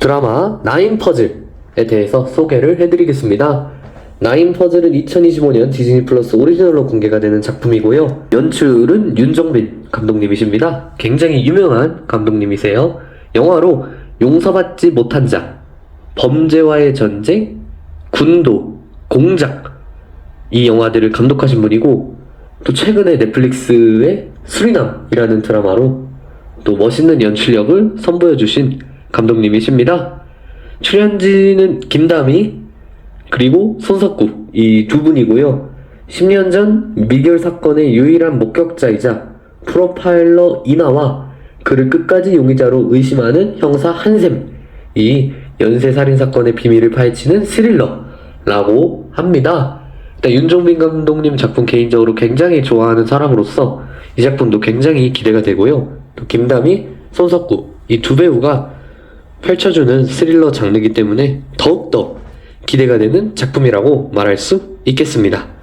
드라마 나인 퍼즐에 대해서 소개를 해드리겠습니다. 나인 퍼즐은 2025년 디즈니 플러스 오리지널로 공개가 되는 작품이고요. 연출은 윤정빈 감독님이십니다. 굉장히 유명한 감독님이세요. 영화로 용서받지 못한 자, 범죄와의 전쟁, 군도, 공작 이 영화들을 감독하신 분이고 또 최근에 넷플릭스의 수리남이라는 드라마로 또 멋있는 연출력을 선보여 주신 감독님이십니다. 출연진은 김다미 그리고 손석구 이 두 분이고요. 10년 전 미결 사건의 유일한 목격자이자 프로파일러 이나와 그를 끝까지 용의자로 의심하는 형사 한샘이 연쇄살인 사건의 비밀을 파헤치는 스릴러라고 합니다. 일단 윤종빈 감독님 작품 개인적으로 굉장히 좋아하는 사람으로서 이 작품도 굉장히 기대가 되고요. 또 김다미, 손석구 이 두 배우가 펼쳐주는 스릴러 장르이기 때문에 더욱더 기대가 되는 작품이라고 말할 수 있겠습니다.